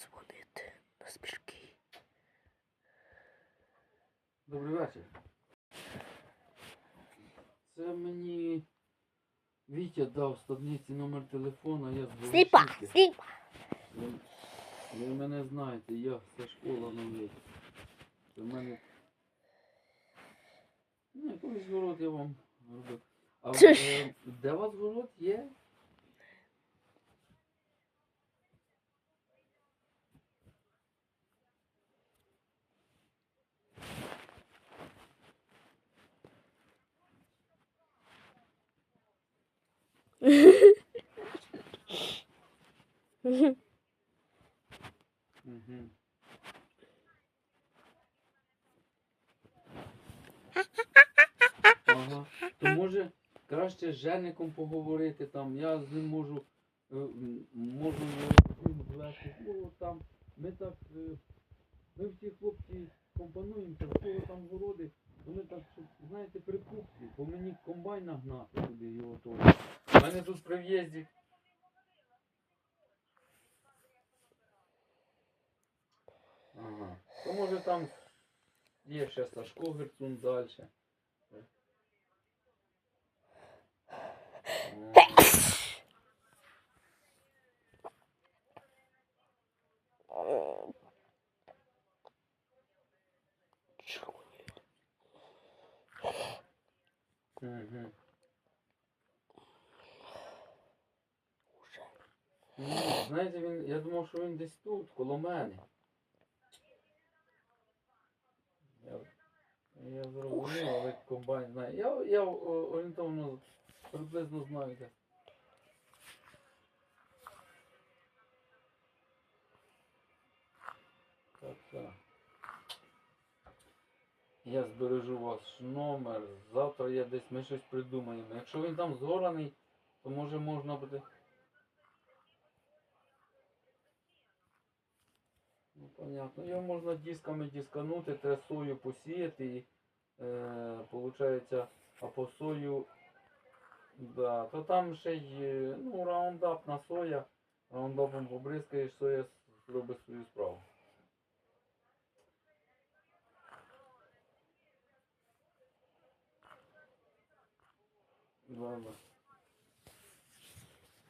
дзвонити на смішки. Добрий вечір. Це мені Вітя дав стадниці номер телефона, я з Сліпа, Волошівки. сліпа. Ви, ви мене знаєте, я це школа новий. Це в мене. Ну, якийсь город я вам робив. А Це ж- е, де у вас город є? Ага. То може краще з Жеником поговорити там. Я з ним можу е, м, можу звести. Ну, там ми так. е, Ми всі хлопці компонуємося, в кого там городи, то ми так, щоб, знаєте, припухлі, бо мені комбайна гнати туди його того. У мене тут при в'їзді. Ага. То може там є ще Сашко Герцун далі. Угу. Знаєте, він, я думав, що він десь тут, коло мене. Я, я зрозумів, але комбайн знає. Я, я орієнтовно приблизно знаю де. Так, так. Я збережу ваш номер. Завтра я десь ми щось придумаємо. Якщо він там згораний, то може можна буде. Понятно. Його можна дисками дисканути, треба сою посіяти і е, получається, а по сою. Да, то там ще й е, ну, раундап на соя. Раундапом побризкаєш, соя зробить свою справу. Ладно.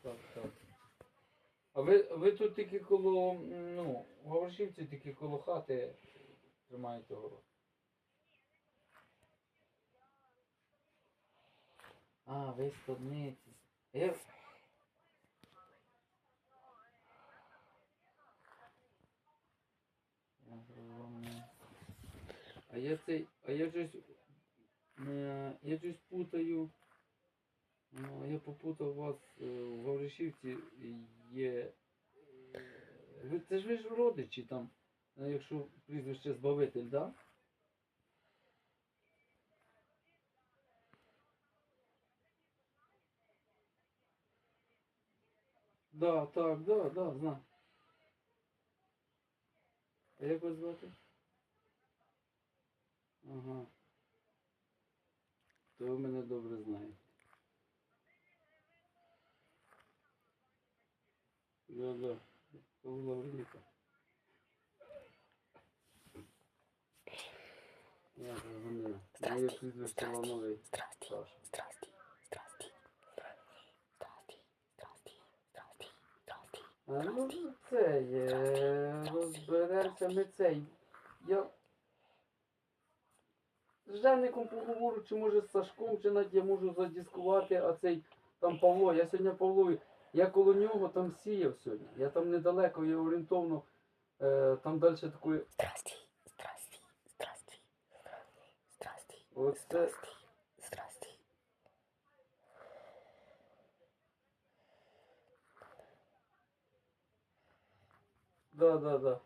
Так, так. А ви, ви тут тільки коло, ну, в тільки коло хати тримаєте город. А, ви Я... Я. А я цей, а я щось, е, я щось путаю. Ну, я попутав вас е, в Гавришівці є. е, Ви, це ж ви ж родичі там, е, якщо прізвище Збавитель, так? Да? Да, так, да, да, знаю. А як вас звати? Ага. То ви мене добре знаєте. Да, да. Моє Здрасте, здрасте. Здрасте, здрасте, здрасте. Здрасте, здрасте, здрасте, здрасте. А, ну, це є. Розберемося ми цей. Я з Женником поговорю, чи може з Сашком, чи навіть я можу задіскувати, а цей там Павло. Я сьогодні Павлові, я коло нього там сіяв сьогодні. Я там недалеко, я орієнтовно, е, там далі такої. Здрасте, здрасте, здрасте, Оце. здрасте, здрасте. Да, да, да.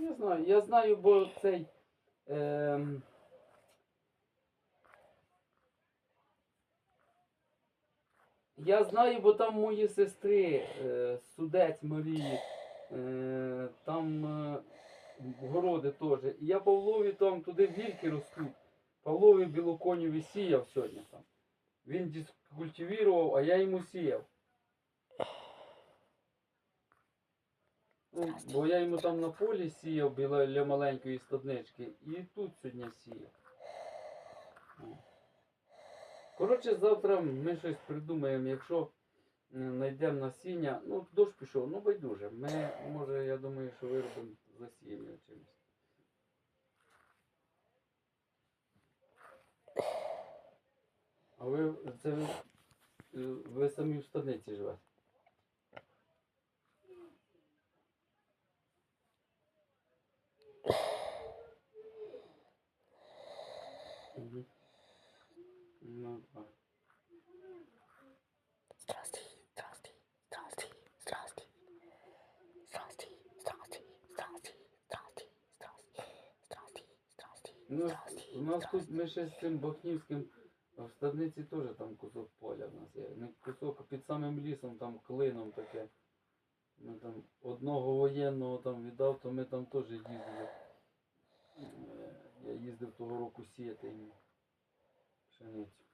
Я знаю, я знаю, бо цей. Ем... Я знаю, бо там мої сестри е, суд Дудець Марії, е, там е, городи теж. І я Павлові там туди вільки ростуть. Павлові білоконєві сіяв сьогодні там. Він дискультивував, а я йому сіяв. Бо я йому там на полі сіяв біля маленької стаднички і тут сьогодні сіяв. Коротше, завтра ми щось придумаємо, якщо знайдемо насіння, ну дощ пішов, ну байдуже. Ми, може, я думаю, що виробимо його чимось. А ви це ви, е, самі в стадниці живете? Ну, так. Здрасте, здрасте, здрасте, здрасте. Здрасте, здрасте, здрасте, здрасте, здрасте, здрасте, здрасте, Ну, здрасте, у нас тут ми ще з цим Бахнівським в стадниці теж там кусок поля в нас є. Не кусок, під самим лісом, там клином таке. Ми там одного воєнного там віддав, то ми там теж їздили. Е, Я їздив того року сіяти пшеницю.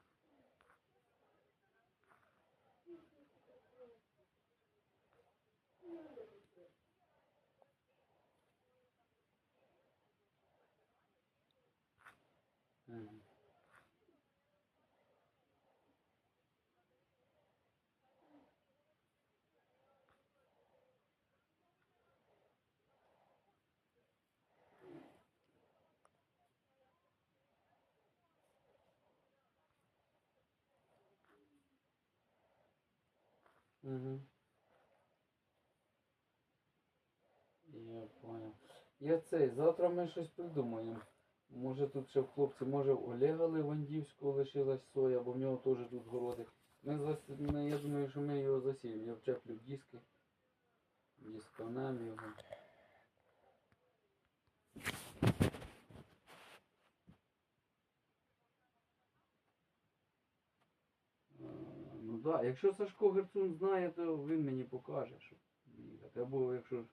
Угу. Я понял. Я цей, завтра ми щось придумаємо. Може тут ще в хлопці, може в Олега Левандівського лишилась соя, бо в нього теж тут городи. Ми зас... я думаю, що ми його засіємо. Я вчеплю диски. Дисканем його. Е, Ну так, да. якщо Сашко Герцун знає, то він мені покаже, що їхати. Або якщо.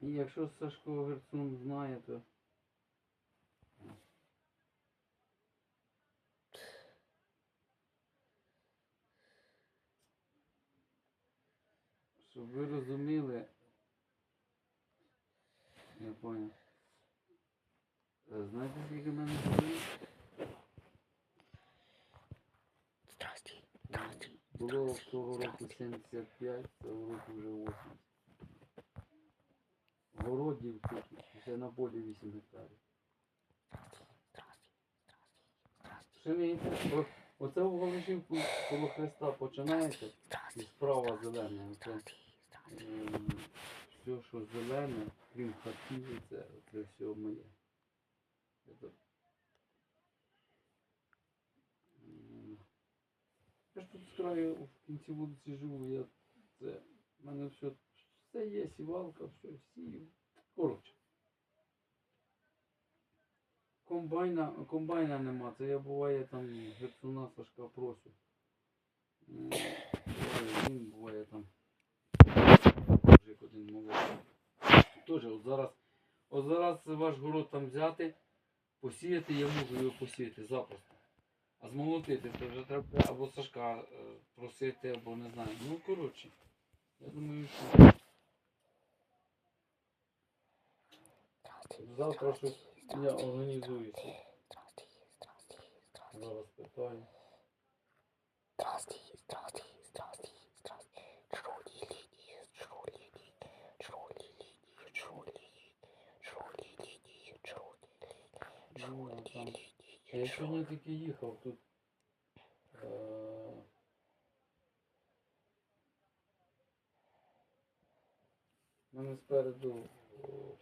І якщо Сашко Герцун знає, то. Щоб ви розуміли. Я понял. Е, Знаєте, скільки мене голів? Здрасте, здрасте, Було того року 75, цього року вже 80. Городів тут ще на полі 8 гектарів. О- Оце в Галишівку коло Христа починається і справа зелена. Оце, ем, все, що зелене, крім хатів, це, це все моє. Це, ем, я ж тут з краю в кінці вулиці живу, я це, в мене все, все є, сівалка, все, сію. Коротше. Комбайна, комбайна нема, це я буває там герцуна Сашка просю. Він, буває там. Один молодий. Тоже от зараз, от зараз ваш город там взяти, посіяти, я можу його посіяти запросто. А змолотити це вже треба або Сашка е, просити, або не знаю. Ну коротше. Я думаю, що завтра щось я організуюся. Зараз питаю. Здрасте, здрасте, здрасте, здрасте. Чроли линии, чроли линии, чроли линии, чроли линии, чроли линии, чроли линии, Ну, чроли а там- линии, Я сьогодні тільки їхав тут. Е... У мене спереду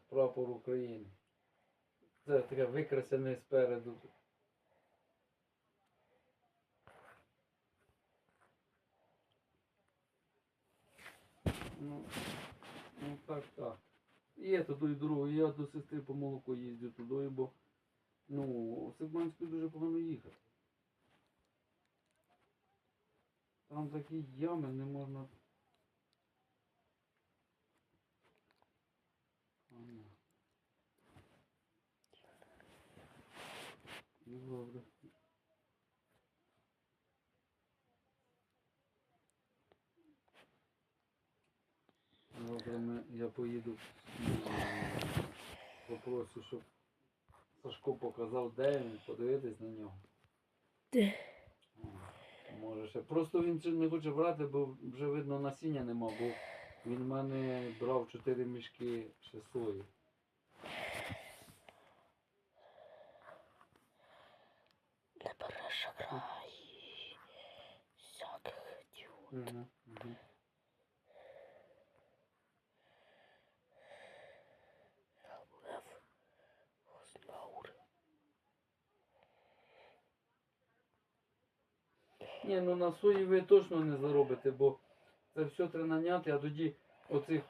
прапор України. Це таке викрасене спереду. Ну, ну так, так. Є туди дорогу, я до сестри по молоко їздю туди, бо ну, в Сигманську дуже погано їхати. Там такі ями не можна. Ну, Добре. Ми, я поїду, попрошу, щоб Сашко показав, де він, подивитись на нього. Де? Може ще. Просто він не хоче брати, бо вже видно насіння нема, бо він в мене брав 4 мішки ще сої. Не перешаграй. Всяких дів. Угу, угу. Ну на сої ви точно не заробите, бо це все треба наняти, а тоді оцих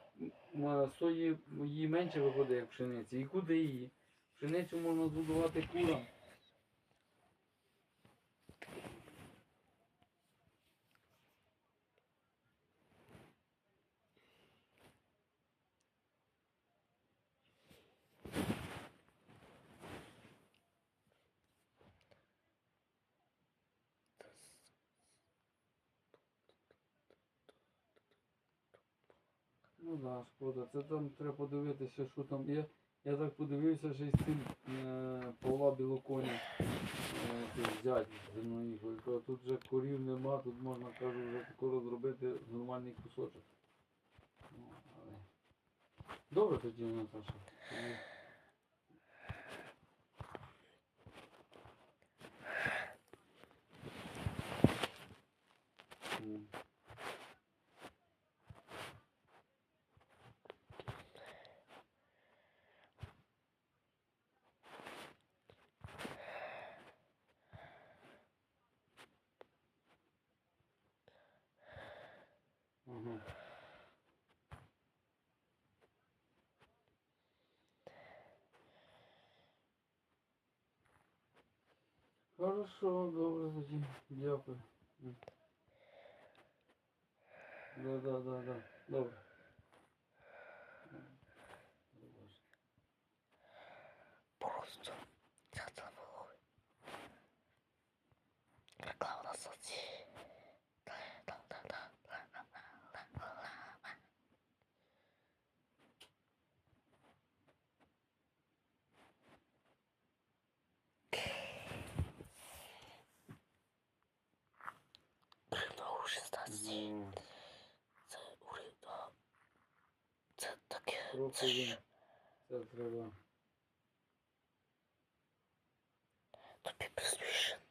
сої її менше виходить, як пшениці. І куди її? Пшеницю можна збудувати курам. Ну да, шкода. Це там треба подивитися, що там є. Я так подивився, що із цим е, Павла Білоконя е, цей зять земноїхав. Кажу, Тут вже корів нема, тут можна кажу, вже скоро зробити нормальний кусочок. Ну, але... Добре тоді, Наташа. Тоді- М. Ага. Хорошо, добре тоді. Дякую. Да, да, да, да. Добре. co 우리가 co takie coś. Dobra. To pieprzmieszne.